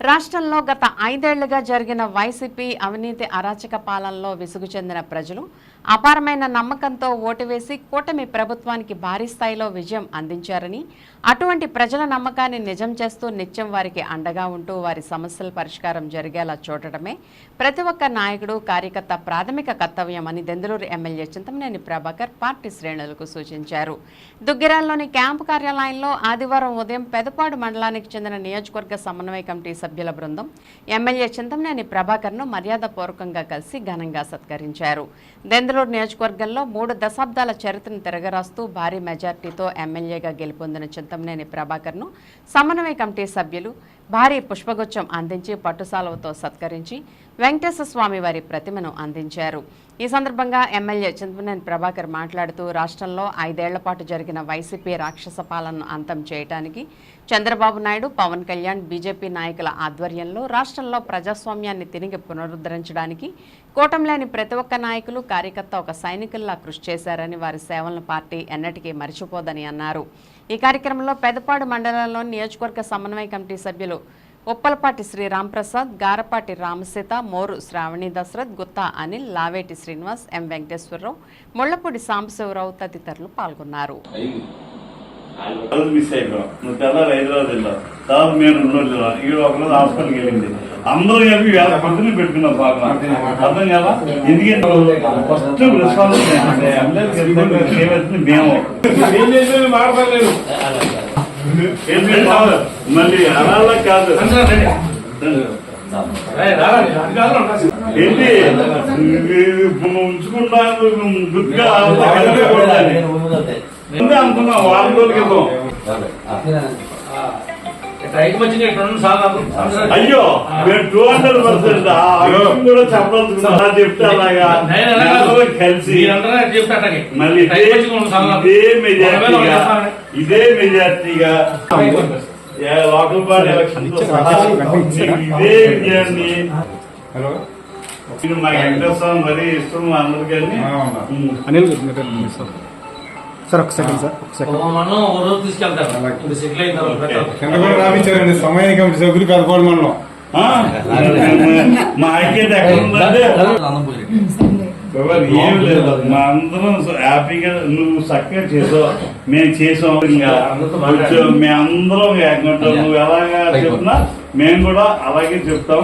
రాష్ట్రంలో గత ఐదేళ్ళుగా జరిగిన వైసీపీ అవినీతి అరాచక పాలనలో విసుగు చెందిన ప్రజలు అపారమైన నమ్మకంతో ఓటు వేసి కూటమి ప్రభుత్వానికి భారీ స్థాయిలో విజయం అందించారని అటువంటి ప్రజల నమ్మకాన్ని నిజం చేస్తూ నిత్యం వారికి అండగా ఉంటూ వారి సమస్యల పరిష్కారం జరిగేలా చూడటమే ప్రతి ఒక్క నాయకుడు కార్యకర్త ప్రాథమిక కర్తవ్యమని దెందులూరు ఎమ్మెల్యే చింతమనేని ప్రభాకర్ పార్టీ శ్రేణులకు సూచించారు. దుగ్గిరాల్లోని క్యాంపు కార్యాలయంలో ఆదివారం ఉదయం పెదపాడు మండలానికి చెందిన నియోజకవర్గ సమన్వయ కమిటీ సభ్యుల బృందం. ఎమ్మెల్యే చింతమనేని ప్రభాకర్ను మర్యాదపూర్వకంగా కలిసి ఘనంగా సత్కరించారు. దెందలూరు నియోజకవర్గంలో మూడు దశాబ్దాల చరిత్రను తిరగరాస్తూ భారీ మెజార్టీతో ఎమ్మెల్యేగా గెలుపొందిన చింతమనేని ప్రభాకర్ను సమన్వయ కమిటీ సభ్యులు భారీ పుష్పగుచ్చం అందించి పట్టుసాలవతో సత్కరించి వెంకటేశ్వర స్వామి వారి ప్రతిమను అందించారు. ఈ సందర్భంగా ఎమ్మెల్యే చింతమనేని ప్రభాకర్ మాట్లాడుతూ రాష్ట్రంలో ఐదేళ్ళ పాటు జరిగిన వైసీపీ రాక్షస పాలనను అంతం చేయడానికి చంద్రబాబు నాయుడు పవన్ కళ్యాణ్ బీజేపీ నాయకుల ఆధ్వర్యంలో రాష్ట్రంలో ప్రజాస్వామ్యాన్ని తిరిగి పునరుద్ధరించడానికి కూటమిలోని ప్రతి ఒక్క నాయకులు కార్యకర్త ఒక సైనికుల్లా కృషి చేశారని వారి సేవలను పార్టీ ఎన్నటికీ మరిచిపోదని అన్నారు. ఈ కార్యక్రమంలో పెదపాడు మండలంలోని నియోజకవర్గ సమన్వయ కమిటీ సభ్యులు ఉప్పలపాటి శ్రీ రాంప్రసాద్ గారపాటి రామసీత మోరు శ్రావణి దశరథ్ గుత్తా అనిల్ లావేటి శ్రీనివాస్ ఎం వెంకటేశ్వరరావు ముళ్ళపూడి సాంబశివరావు తదితరులు పాల్గొన్నారు అందరూ కలిపి వేల పెట్టుకున్నాం పాపం అర్థం కదా ఎందుకంటే ఫస్ట్ రెస్పాన్స్ మేము మళ్ళీ అలా కాదు. ఏంటి? ఉంచుకుంటాను గుర్తుగా అనుకున్నాం వారం అయ్యో మేము టూ హండ్రెడ్ పర్సెంట్ కూడా చెప్పాల్సింది అలా చెప్తే అలాగా. కలిసి మళ్ళీ ఇదే మెజార్టీగా లోకల్ బాడీ ఎలక్షన్ ఇదే విజయాన్ని మా వెంకటేశ్వర మరీ ఇష్టం అందరికీ అనిల్ సార్ ఒక సెకండ్ సార్ ఒక సెకండ్ మనం ఒక రోజు తీసుకెళ్తారు ఇప్పుడు సెటిల్ అయిన తర్వాత పెట్టాలి. కింద కూడా రాపించారండి సమయానికి కమిటీ సభ్యులు పెదపాడు మనలో మా ఐక్యత ఎక్కడ ఏం లేదు. మా అందరం హ్యాపీగా నువ్వు చక్కగా చేసావు. మేము చేసాం. ఇంకా కొంచెం మేమందరం ఏకంగా నువ్వు ఎలాగా చెప్పినా మేము కూడా అలాగే చెప్తాం.